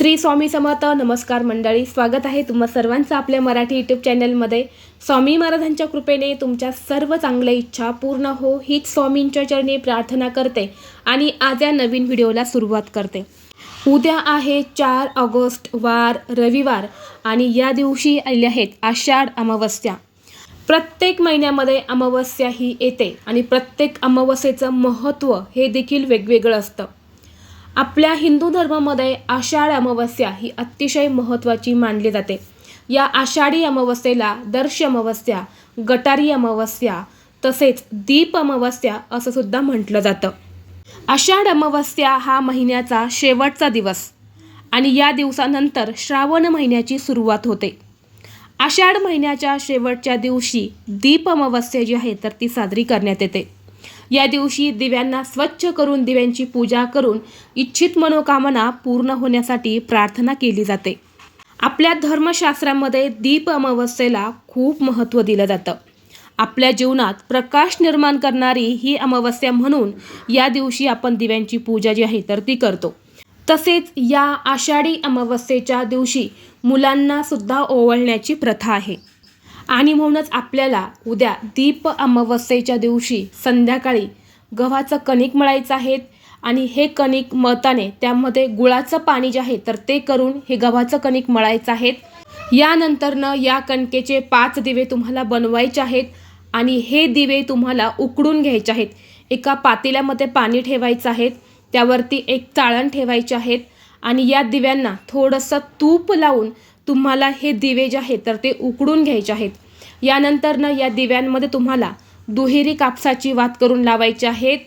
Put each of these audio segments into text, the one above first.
श्री स्वामी समर्थ नमस्कार मंडळी स्वागत आहे तुम्हा सर्वांचं आपल्या मराठी यूट्यूब चॅनलमध्ये स्वामी महाराजांच्या कृपेने तुमच्या सर्व चांगल्या इच्छा पूर्ण हो हीच स्वामींच्या चरणी प्रार्थना करते आणि आज या नवीन व्हिडिओला सुरुवात करते. उद्या आहे चार ऑगस्ट वार रविवार आणि या दिवशी आले आहेत आषाढ अमावस्या. प्रत्येक महिन्यामध्ये अमावस्या ही येते आणि प्रत्येक अमावस्येचं महत्त्व हे देखील वेगवेगळं असतं. आपल्या हिंदू धर्मामध्ये आषाढ अमावस्या ही अतिशय महत्त्वाची मानली जाते. या आषाढी अमावस्येला दर्श अमावस्या गटारी अमावस्या तसेच दीप अमावस्या असं सुद्धा म्हटलं जातं. आषाढ अमावस्या हा महिन्याचा शेवटचा दिवस आणि या दिवसानंतर श्रावण महिन्याची सुरुवात होते. आषाढ महिन्याच्या शेवटच्या दिवशी दीप अमावस्या जी आहे तर ती साजरी करण्यात येते. या दिवशी दिव्यांना स्वच्छ करून दिव्यांची पूजा करून इच्छित मनोकामना पूर्ण होण्यासाठी प्रार्थना केली जाते. आपल्या धर्मशास्त्रामध्ये दीप अमावस्येला खूप महत्त्व दिलं जातं. आपल्या जीवनात प्रकाश निर्माण करणारी ही अमावस्या म्हणून या दिवशी आपण दिव्यांची पूजा जी आहे तर ती करतो. तसेच या आषाढी अमावस्येच्या दिवशी मुलांना सुद्धा ओवळण्याची प्रथा आहे. आणि म्हणूनच आपल्याला उद्या दीप अमावस्येच्या दिवशी संध्याकाळी गव्हाचं कणिक मळायचं आहे आणि हे कणिक मळताने त्यामध्ये गुळाचं पाणी जे आहे तर ते करून हे गव्हाचं कणिक मळायचं आहेत यानंतरनं या कणकेचे पाच दिवे तुम्हाला बनवायचे आहेत आणि हे दिवे तुम्हाला उकडून घ्यायचे आहेत. एका पातेल्यामध्ये पाणी ठेवायचं आहेत त्यावरती एक चाळण ठेवायचे आहेत. आणि या दिव्यांना थोडंसं तूप लावून तुम्हाला हे दिवे जे आहेत तर ते उकडून घ्यायचे आहेत. यानंतरनं या दिव्यांमध्ये तुम्हाला दुहेरी कापसाची वात करून लावायची आहेत.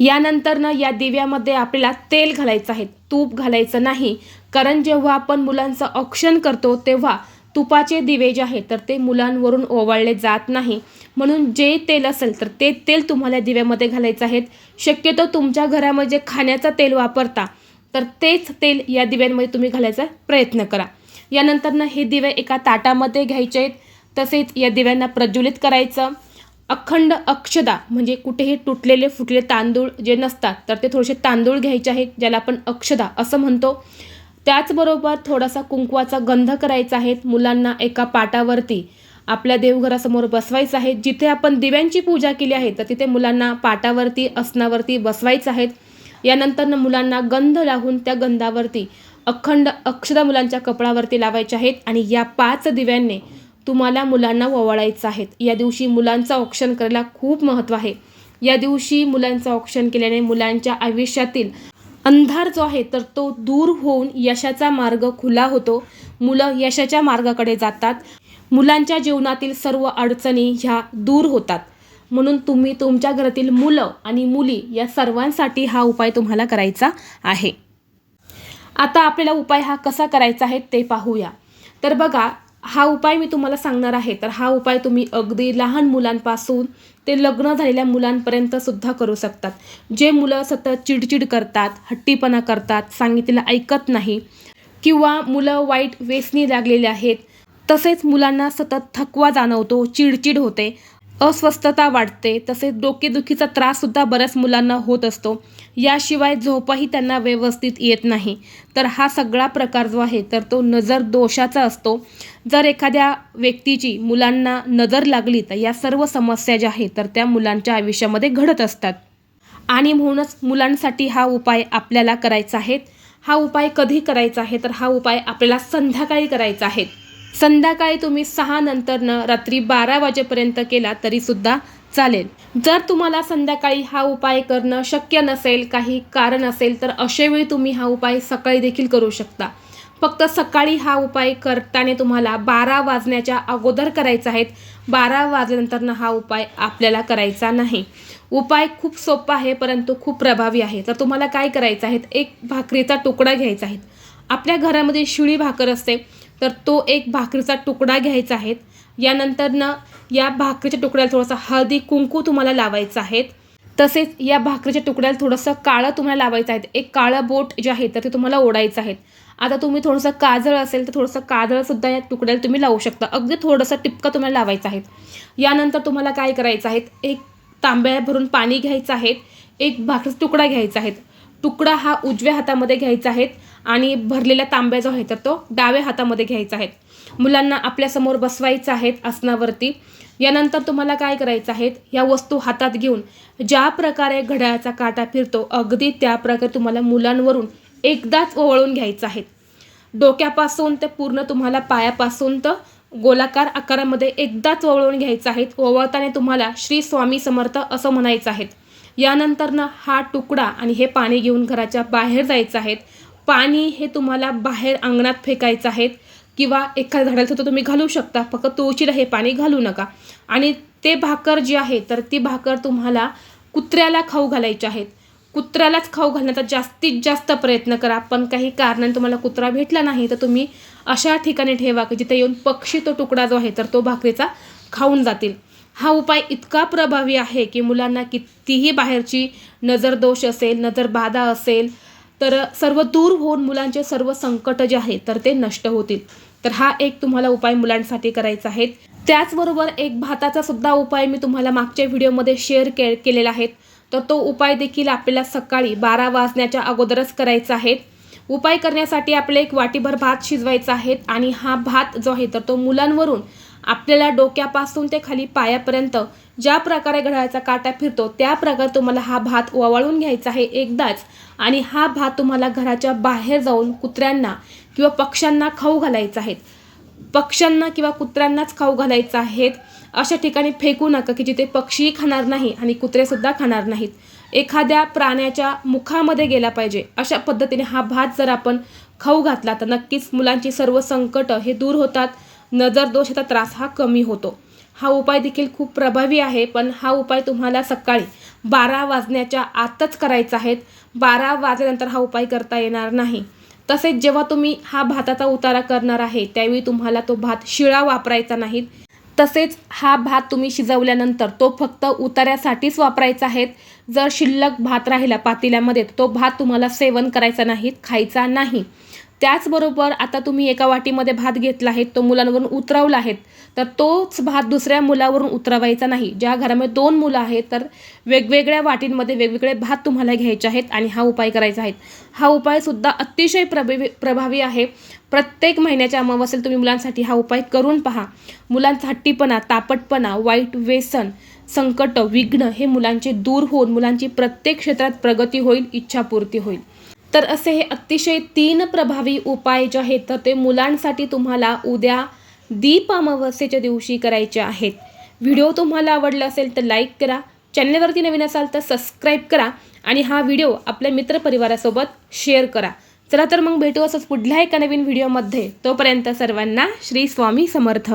यानंतरनं या दिव्यामध्ये आपल्याला तेल घालायचं आहे. तूप घालायचं नाही. कारण जेव्हा आपण मुलांचं औक्षण करतो तेव्हा तुपाचे दिवे जे आहेत तर ते मुलांवरून ओवाळले जात नाही. म्हणून जे तेल असेल तर ते तेल तुम्हाला दिव्यामध्ये घालायचं आहे. शक्यतो तुमच्या घरामध्ये खाण्याचं तेल वापरता तर तेच तेल या दिव्यांमध्ये तुम्ही घालायचा प्रयत्न करा. यानंतरनं हे दिवे एका ताटामध्ये घ्यायचे आहेत. तसेच या दिव्यांना प्रज्वलित करायचं. अखंड अक्षदा म्हणजे कुठेही तुटलेले फुटलेले तांदूळ जे नसतात तर ते थोडेसे तांदूळ घ्यायचे आहेत ज्याला आपण अक्षदा असं म्हणतो. त्याचबरोबर थोडासा कुंकवाचा गंध करायचा आहे. मुलांना एका पाटावरती आपल्या देवघरासमोर बसवायचं आहे. जिथे आपण दिव्यांची पूजा केली आहे तर तिथे मुलांना पाटावरती असनावरती बसवायचं आहेत यानंतरनं मुलांना गंध लावून त्या गंधावरती अखंड अक्षदा मुलांच्या कपडावरती लावायचे आहेत आणि या पाच दिव्यांनी तुम्हाला मुलांना ओवाळायचं आहेत या दिवशी मुलांचा औक्षण करायला खूप महत्त्व आहे. या दिवशी मुलांचं औक्षण केल्याने मुलांच्या आयुष्यातील अंधार जो आहे तर तो दूर होऊन यशाचा मार्ग खुला होतो. मुलं यशाच्या मार्गाकडे जातात. मुलांच्या जीवनातील सर्व अडचणी ह्या दूर होतात. म्हणून तुम्ही तुमच्या घरातील मुलं आणि मुली या सर्वांसाठी हा उपाय तुम्हाला करायचा आहे. आता आपल्याला उपाय हा कसा करायचा आहे ते पाहूया. तर बघा हा उपाय मी तुम्हाला सांगणार आहे. तर हा उपाय तुम्ही अगदी लहान मुलांपासून ते लग्न झालेल्या मुलांपर्यंत सुद्धा करू शकतात. जे मुलं सतत चिडचिड करतात हट्टीपणा करतात सांगितलेलं ऐकत नाही किंवा मुलं वाईट वेसनी लागलेले आहेत तसेच मुलांना सतत थकवा जाणवतो चिडचिड होते. अस्वस्थता वाढते तसेच डोकेदुखीचा त्राससुद्धा बऱ्याच मुलांना होत असतो. याशिवाय झोपही त्यांना व्यवस्थित येत नाही. तर हा सगळा प्रकार जो आहे तर तो नजर दोषाचा असतो. जर एखाद्या व्यक्तीची मुलांना नजर लागली तर या सर्व समस्या ज्या आहेत तर त्या मुलांच्या आयुष्यामध्ये घडत असतात. आणि म्हणूनच मुलांसाठी हा उपाय आपल्याला करायचा आहे. हा उपाय कधी करायचा आहे? तर हा उपाय आपल्याला संध्याकाळी करायचा आहे. संध्याकाळी तुम्ही सहा नंतरनं रात्री बारा वाजेपर्यंत केला तरीसुद्धा चालेल. जर तुम्हाला संध्याकाळी हा उपाय करणं शक्य नसेल काही कारण असेल तर अशावेळी तुम्ही हा उपाय सकाळी देखील करू शकता. फक्त सकाळी हा उपाय करताना तुम्हाला बारा वाजण्याच्या अगोदर करायचा आहेत. बारा वाजल्यानंतरनं हा उपाय आपल्याला करायचा नाही. उपाय खूप सोपा आहे परंतु खूप प्रभावी आहे. तर तुम्हाला काय करायचं आहे एक भाकरीचा तुकडा घ्यायचा आहे. आपल्या घरामध्ये शिळी भाकर असते. तर तो एक भाकरीचा तुकडा घ्यायचा आहे. यानंतरनं या भाकरीच्या तुकड्याला थोडंसं हळदी कुंकू तुम्हाला लावायचं आहे. तसेच या भाकरीच्या तुकड्याला थोडंसं काळं तुम्हाला लावायचं आहे. एक काळं बोट जे आहे तर ते तुम्हाला ओढायचं आहे. आता तुम्ही थोडंसं काजळ असेल तर थोडंसं काजळसुद्धा या तुकड्याला तुम्ही लावू शकता. अगदी थोडंसं टिपकं तुम्हाला लावायचं आहे. यानंतर तुम्हाला काय करायचं आहे एक तांब्या भरून पाणी घ्यायचं आहे. एक भाकरीचा तुकडा घ्यायचा आहे. तुकडा हा उजव्या हातामध्ये घ्यायचा आहे. आणि भरलेला तांब्या जो आहे तर तो डाव्या हातामध्ये घ्यायचा आहे. मुलांना आपल्यासमोर बसवायचं आहेत आसनावरती यानंतर तुम्हाला काय करायचं आहे या वस्तू हातात घेऊन ज्या प्रकारे घड्याळाचा काटा फिरतो अगदी त्या प्रकारे तुम्हाला मुलांवरून एकदाच ओवळून घ्यायचं आहे. डोक्यापासून ते पूर्ण तुम्हाला पायापासून तर गोलाकार आकारामध्ये एकदाच ओवळून घ्यायचं आहेत ओवळताना तुम्हाला श्री स्वामी समर्थ असं म्हणायचं आहे. यानंतरनं हा तुकडा आणि हे पाणी घेऊन घराच्या बाहेर जायचं आहेत पाणी हे तुम्हाला बाहेर अंगणात फेकायचं आहे किंवा एखाद्या झाडाला तर तुम्ही घालू शकता. फक्त तुळशीला हे पाणी घालू नका. आणि ते भाकर जी आहे तर ती भाकर तुम्हाला कुत्र्याला खाऊ घालायची आहेत कुत्र्यालाच खाऊ घालण्याचा जास्तीत जास्त प्रयत्न करा. पण काही कारणाने तुम्हाला कुत्रा भेटला नाही तर तुम्ही अशा ठिकाणी ठेवा की जिथे येऊन पक्षी तो तुकडा जो आहे तर तो भाकरीचा खाऊन जातील. हा उपाय इतका प्रभावी आहे की मुलांना कितीही बाहेरची नजर दोष असेल नजर बाधा असेल तर सर्व दूर होऊन मुलांचे सर्व संकट जे आहे तर ते नष्ट होतील. तर हा एक तुम्हाला उपाय मुलांसाठी करायचा आहे. त्याचबरोबर एक भाताचा सुद्धा उपाय मी तुम्हाला मागच्या व्हिडिओमध्ये शेअर के केलेला आहे. तर तो उपाय देखील आपल्याला सकाळी बारा वाजण्याच्या अगोदरच करायचा आहे. उपाय करण्यासाठी आपल्याला एक वाटीभर भात शिजवायचा आहे आणि हा भात जो आहे तर तो मुलांवरून आपल्याला डोक्यापासून ते खाली पायापर्यंत ज्या प्रकारे घड्याळाचा काटा फिरतो त्या प्रकारे तुम्हाला हा भात ओवाळून घ्यायचा आहे एकदाच. आणि हा भात तुम्हाला घराच्या बाहेर जाऊन कुत्र्यांना किंवा पक्ष्यांना खाऊ घालायचा आहे. पक्ष्यांना किंवा कुत्र्यांनाच खाऊ घालायचा आहेत अशा ठिकाणी फेकू नका की जिथे पक्षीही खाणार नाही आणि कुत्रेसुद्धा खाणार नाहीत. एखाद्या प्राण्याच्या मुखामध्ये गेला पाहिजे. अशा पद्धतीने हा भात जर आपण खाऊ घातला तर नक्कीच मुलांची सर्व संकट हे दूर होतात. नजर दोषाचा त्रास हा कमी होतो. हा उपाय देखील खूप प्रभावी आहे पण हा उपाय तुम्हाला सकाळी बारा वाजण्याच्या आतच करायचा आहेत बारा वाजल्यानंतर हा उपाय करता येणार नाही. तसेच जेव्हा तुम्ही हा भाताचा उतारा करणार आहे त्यावेळी तुम्हाला तो भात शिळा वापरायचा नाही. तसेच हा भात तुम्ही शिजवल्यानंतर तो फक्त उतार्यासाठीच वापरायचा आहे. जर शिल्लक भात राहिला पातेल्यामध्ये तो भात तुम्हाला सेवन करायचा नाही खायचा नाही. त्याचबरोबर आता तुम्ही एका वाटीमध्ये भात घेतला आहे तो मुलांवरून उतरवला आहेत तर तोच भात दुसऱ्या मुलावरून उतरवायचा नाही. ज्या घरामध्ये दोन मुलं आहेत तर वेगवेगळ्या वाटींमध्ये वेगवेगळे भात तुम्हाला घ्यायचे आहेत आणि हा उपाय करायचा आहे. हा उपायसुद्धा अतिशय प्रभावी प्रभावी आहे. प्रत्येक महिन्याच्या अमावस्येला तुम्ही मुलांसाठी हा उपाय करून पहा. मुलांचा हट्टीपणा तापटपणा वाईट व्यसन संकट विघ्न हे मुलांचे दूर होऊन मुलांची प्रत्येक क्षेत्रात प्रगती होईल इच्छापूर्ती होईल. तर असे हे अतिशय तीन प्रभावी उपाय जे आहेत तर ते मुलांसाठी तुम्हाला उद्या दीप अमावस्येच्या दिवशी करायचे आहेत. व्हिडिओ तुम्हाला आवडला असेल तर लाईक करा. चॅनलवरती नवीन असाल तर सबस्क्राईब करा आणि हा व्हिडिओ आपल्या मित्रपरिवारासोबत शेअर करा. चला तर मग भेटू असंच पुढल्या एका नवीन व्हिडिओमध्ये. तोपर्यंत सर्वांना श्री स्वामी समर्थ.